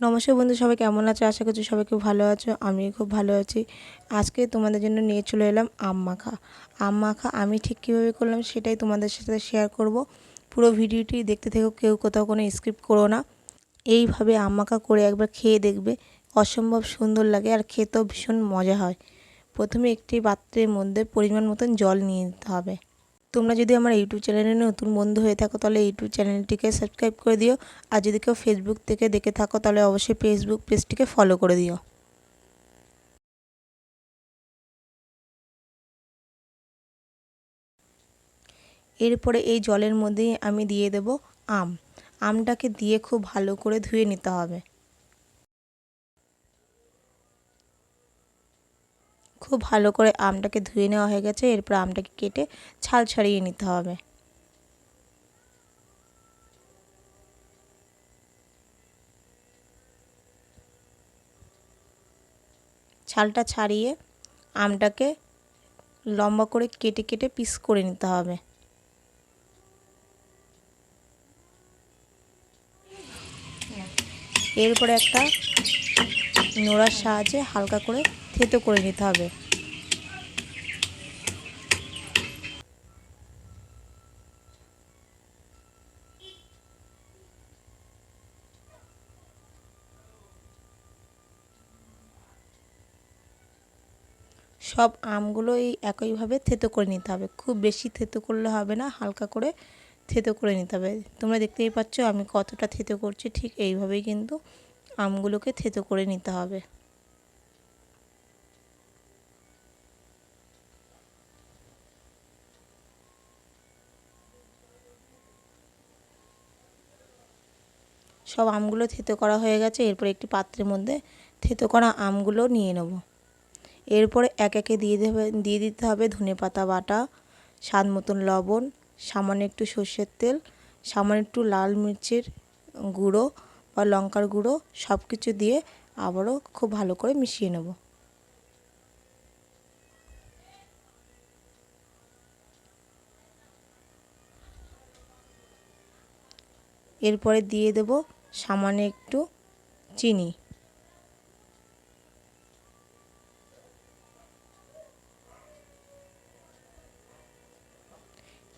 নমস্কার বন্ধু, সবাই কেমন আছো? আশা করছি সবাই খুব ভালো আছো আমি খুব ভালো আছি। আজকে তোমাদের জন্য নিয়ে চলে এলাম আম মাখা। আম মাখা আমি ঠিক কীভাবে করলাম সেটাই তোমাদের সাথে শেয়ার করব। পুরো ভিডিওটি দেখতে থেকেও কেউ কোথাও কোনো স্ক্রিপ্ট করো না। এইভাবে আম মাখা করে একবার খেয়ে দেখবে, অসম্ভব সুন্দর লাগে আর খেতেও ভীষণ মজা হয়। প্রথমে একটি পাত্রের মধ্যে পরিমাণ মতন জল নিয়ে নিতে হবে। তোমরা যদি আমার ইউটিউব চ্যানেলে নতুন বন্ধু হয়ে থাকো, তাহলে ইউটিউব চ্যানেলটিকে সাবস্ক্রাইব করে দিও। আর যদি কেউ ফেসবুক থেকে দেখে থাকো, তাহলে অবশ্যই ফেসবুক পেজটিকে ফলো করে দিও। এরপরে এই জলের মধ্যেই আমি দিয়ে দেব আম। আমটাকে দিয়ে খুব ভালো করে ধুয়ে নিতে হবে। খুব ভালো করে আমটাকে ধুয়ে নেওয়া হয়ে গেছে, এরপর আমটাকে কেটে ছাল ছাড়িয়ে নিতে হবে। ছালটা ছাড়িয়ে আমটাকে লম্বা করে কেটে কেটে পিস করে নিতে হবে। এরপরে একটা নোড়ার সাহায্যে হালকা করে থেতো করে নিতে হবে। সব আমগুলো এই একইভাবে থেতো করে নিতে হবে। খুব বেশি থেতো করলে হবে না, হালকা করে থেতো করে নিতে হবে। তোমরা দেখতেই পাচ্ছ আমি কতটা থেতো করছি, ঠিক এইভাবেই কিন্তু আমগুলোকে থেতো করে নিতে হবে। সব আমগুলো থেতো করা হয়ে গেছে। এরপর একটি পাত্রের মধ্যে থেতো করা আমগুলো নিয়ে নেব। এরপরে এক একে দিয়ে দেবে, দিয়ে দিতে হবে ধনে পাতা বাটা, স্বাদ মতন লবণ, সামান্য একটু সর্ষের তেল, সামান্য একটু লাল মির্চের গুঁড়ো বা লঙ্কার গুঁড়ো সব কিছু দিয়ে আবারও খুব ভালো করে মিশিয়ে নেব। এরপরে দিয়ে দেব সামান্য একটু চিনি।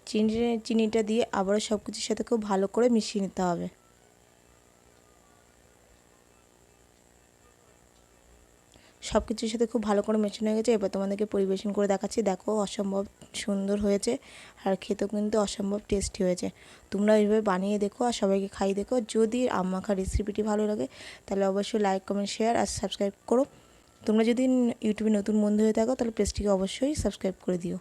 চিনি, চিনিটা দিয়ে আবারও সব কিছুর সাথে খুব ভালো করে মিশিয়ে নিতে হবে। সব কিছুর সাথে খুব ভালো করে মেশানো হয়ে গেছে। এবার তোমাদেরকে পরিবেশন করে দেখাচ্ছি। দেখো, অসম্ভব সুন্দর হয়েছে আর খেতেও কিন্তু অসম্ভব টেস্টি হয়েছে। তোমরা এইভাবে বানিয়ে দেখো আর সবাইকে খাইয়ে দেখো। যদি আমাখা রেসিপিটি ভালো লাগে, তাহলে অবশ্যই লাইক কমেন্ট শেয়ার আর সাবস্ক্রাইব করো। তোমরা যদি ইউটিউবে নতুন বন্ধু হয়ে থাকো, তাহলে পেজটিকে অবশ্যই সাবস্ক্রাইব করে দিও।